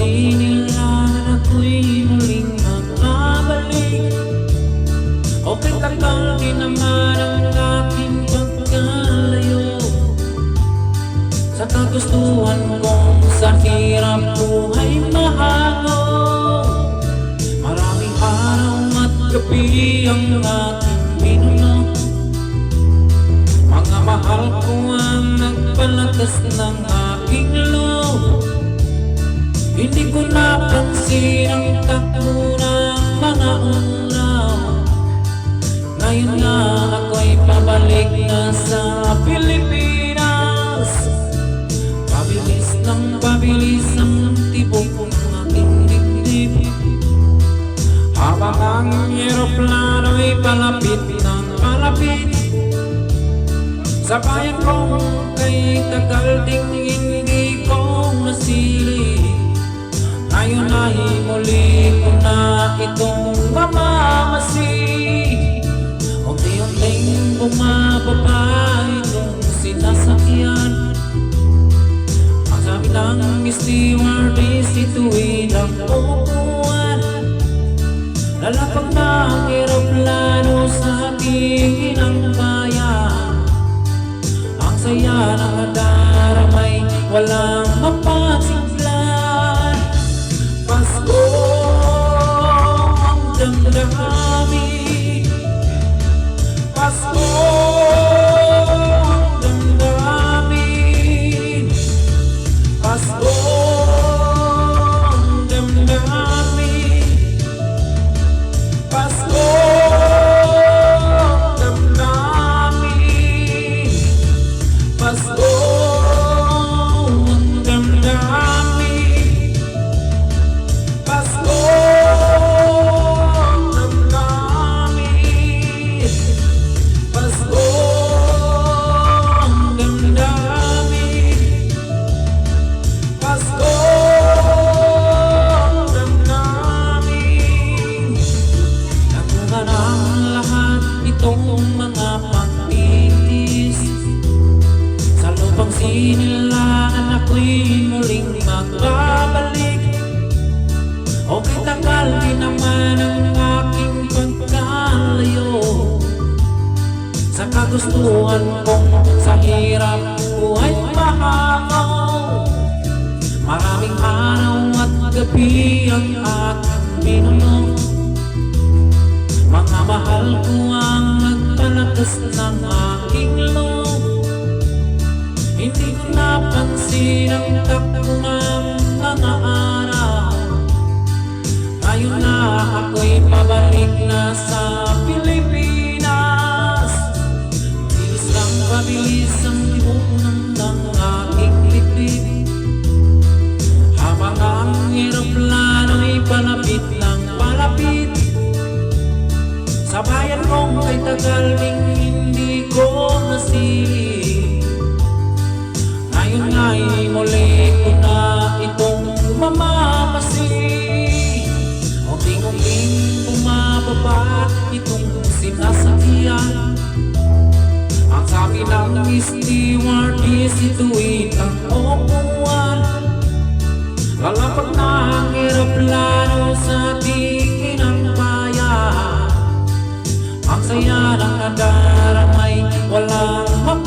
sinilan ako'y muling makabalik Okay tagal din naman ang aking pagkalayo. Sa kagustuhan kong sa hirap buhay mahango Maraming araw at gabi ang aking minuno. Mga mahal ko ang nagpalakas ng aking loob Hindi ko napansin ang takbo ng mga araw. Ngayon na ako'y pabalik na sa Pilipinas. Pabilis ng pabilis ang tibok ng aking dibdib Habang ang eroplano'y palapit ng palapit Sa bayan kong kay tagal ding hindi ko nasili Ngayon ay muli ko na itong mamamasi. Unti-unting bumababa itong sinasakyan. Ang sabi ng stewardess ito'y ng upuan. Lalapag na ang eroplano sa ating inang bayan. Ang saya ng daramay walang muling magbabalik. Okay tagal din naman ang aking pagkalayo. Sa kagustuhan kong sa hirap buhay mahangaw Maraming araw at gabi ang aking minuno Mga mahal ko ang nagpalakas ng aking loob. Hindi ko napansin ang takbo ako'y pabalik na sa Pilipinas. Bilis lang pabilis ang tibok ng ng aking libid Habang ang eroplano'y palapit ng palapit Sa bayan kong kay tagal Steward is ito'y tangkukuan Kalapag na ang aeroplano sa tingin ng bayan. Ang saya ng nadaramay walang mapagkakas